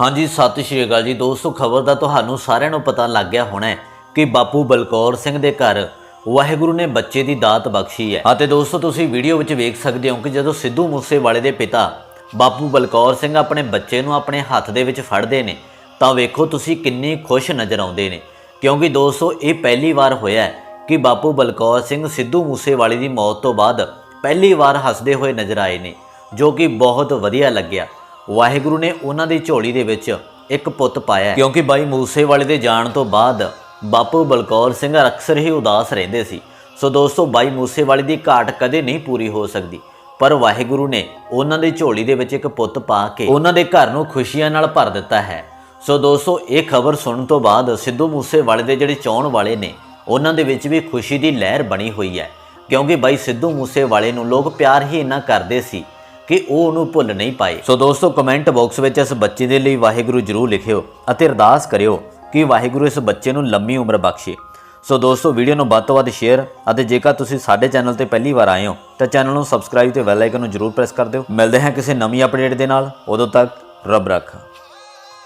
ਹਾਂਜੀ, ਸਤਿ ਸ਼੍ਰੀ ਅਕਾਲ ਜੀ। ਦੋਸਤੋ, ਖਬਰ ਦਾ ਤੁਹਾਨੂੰ ਸਾਰਿਆਂ ਨੂੰ ਪਤਾ ਲੱਗ ਗਿਆ ਹੋਣਾ ਕਿ ਬਾਪੂ ਬਲਕੌਰ ਸਿੰਘ ਦੇ ਘਰ ਵਾਹਿਗੁਰੂ ਨੇ ਬੱਚੇ ਦੀ ਦਾਤ ਬਖਸ਼ੀ ਹੈ। ਅਤੇ ਦੋਸਤੋ, ਤੁਸੀਂ ਵੀਡੀਓ ਵਿੱਚ ਵੇਖ ਸਕਦੇ ਹੋ ਕਿ ਜਦੋਂ ਸਿੱਧੂ ਮੂਸੇਵਾਲੇ ਦੇ ਪਿਤਾ ਬਾਪੂ ਬਲਕੌਰ ਸਿੰਘ ਆਪਣੇ ਬੱਚੇ ਨੂੰ ਆਪਣੇ ਹੱਥ ਦੇ ਵਿੱਚ ਫੜਦੇ ਨੇ, ਤਾਂ ਵੇਖੋ ਤੁਸੀਂ ਕਿੰਨੇ ਖੁਸ਼ ਨਜ਼ਰ ਆਉਂਦੇ ਨੇ। ਕਿਉਂਕਿ ਦੋਸਤੋ, ਇਹ ਪਹਿਲੀ ਵਾਰ ਹੋਇਆ ਹੈ ਕਿ ਬਾਪੂ ਬਲਕੌਰ ਸਿੰਘ ਸਿੱਧੂ ਮੂਸੇਵਾਲੇ ਦੀ ਮੌਤ ਤੋਂ ਬਾਅਦ ਪਹਿਲੀ ਵਾਰ ਹੱਸਦੇ ਹੋਏ ਨਜ਼ਰ ਆਏ ਨੇ, ਜੋ ਕਿ ਬਹੁਤ ਵਧੀਆ ਲੱਗਿਆ। ਵਾਹਿਗੁਰੂ ਨੇ ਉਹਨਾਂ ਦੀ ਝੋਲੀ ਦੇ ਵਿੱਚ ਇੱਕ ਪੁੱਤ ਪਾਇਆ ਕਿਉਂਕਿ ਬਾਈ ਮੂਸੇਵਾਲੇ ਦੇ ਜਾਣ ਤੋਂ ਬਾਅਦ ਬਾਪੂ ਬਲਕੌਰ ਸਿੰਘ ਅਕਸਰ ਹੀ ਉਦਾਸ ਰਹਿੰਦੇ ਸੀ। ਸੋ ਦੋਸਤੋ, ਬਾਈ ਮੂਸੇਵਾਲੇ ਦੀ ਘਾਟ ਕਦੇ ਨਹੀਂ ਪੂਰੀ ਹੋ ਸਕਦੀ। ਪਰ ਵਾਹਿਗੁਰੂ ਨੇ ਉਹਨਾਂ ਦੀ ਝੋਲੀ ਦੇ ਵਿੱਚ ਇੱਕ ਪੁੱਤ ਪਾ ਕੇ ਉਹਨਾਂ ਦੇ ਘਰ ਨੂੰ ਖੁਸ਼ੀਆਂ ਨਾਲ ਭਰ ਦਿੱਤਾ ਹੈ। ਸੋ ਦੋਸਤੋ, ਇਹ ਖਬਰ ਸੁਣਨ ਤੋਂ ਬਾਅਦ ਸਿੱਧੂ ਮੂਸੇਵਾਲੇ ਦੇ ਜਿਹੜੇ ਚਾਹਣ ਵਾਲੇ ਨੇ, ਉਹਨਾਂ ਦੇ ਵਿੱਚ ਵੀ ਖੁਸ਼ੀ ਦੀ ਲਹਿਰ ਬਣੀ ਹੋਈ ਹੈ। ਕਿਉਂਕਿ ਬਾਈ ਸਿੱਧੂ ਮੂਸੇਵਾਲੇ ਨੂੰ ਲੋਕ ਪਿਆਰ ਹੀ ਇੰਨਾ ਕਰਦੇ ਸੀ ਕਿ ਉਹ ਉਹਨੂੰ ਭੁੱਲ ਨਹੀਂ ਪਾਏ। ਸੋ ਦੋਸਤੋ ਕਮੈਂਟ ਬਾਕਸ ਵਿੱਚ ਇਸ ਬੱਚੇ ਦੇ ਲਈ ਵਾਹਿਗੁਰੂ ਜਰੂਰ ਲਿਖਿਓ ਅਤੇ ਅਰਦਾਸ ਕਰਿਓ ਕਿ ਵਾਹਿਗੁਰੂ ਇਸ ਬੱਚੇ ਨੂੰ ਲੰਮੀ ਉਮਰ ਬਖਸ਼ੇ। ਸੋ ਦੋਸਤੋ ਵੀਡੀਓ ਨੂੰ ਵੱਧ ਤੋਂ ਵੱਧ ਸ਼ੇਅਰ ਅਤੇ ਜੇਕਰ ਤੁਸੀਂ ਸਾਡੇ ਚੈਨਲ ਤੇ ਪਹਿਲੀ ਵਾਰ ਆਏ ਹੋ, ਤਾਂ ਚੈਨਲ ਨੂੰ ਸਬਸਕ੍ਰਾਈਬ ਤੇ ਬੈਲ ਆਈਕਨ ਨੂੰ ਜਰੂਰ ਪ੍ਰੈਸ ਕਰ ਦਿਓ। ਮਿਲਦੇ ਹਾਂ ਕਿਸੇ ਨਵੀਂ ਅਪਡੇਟ ਦੇ ਨਾਲ। ਉਦੋਂ ਤੱਕ ਰੱਬ ਰੱਖਾ।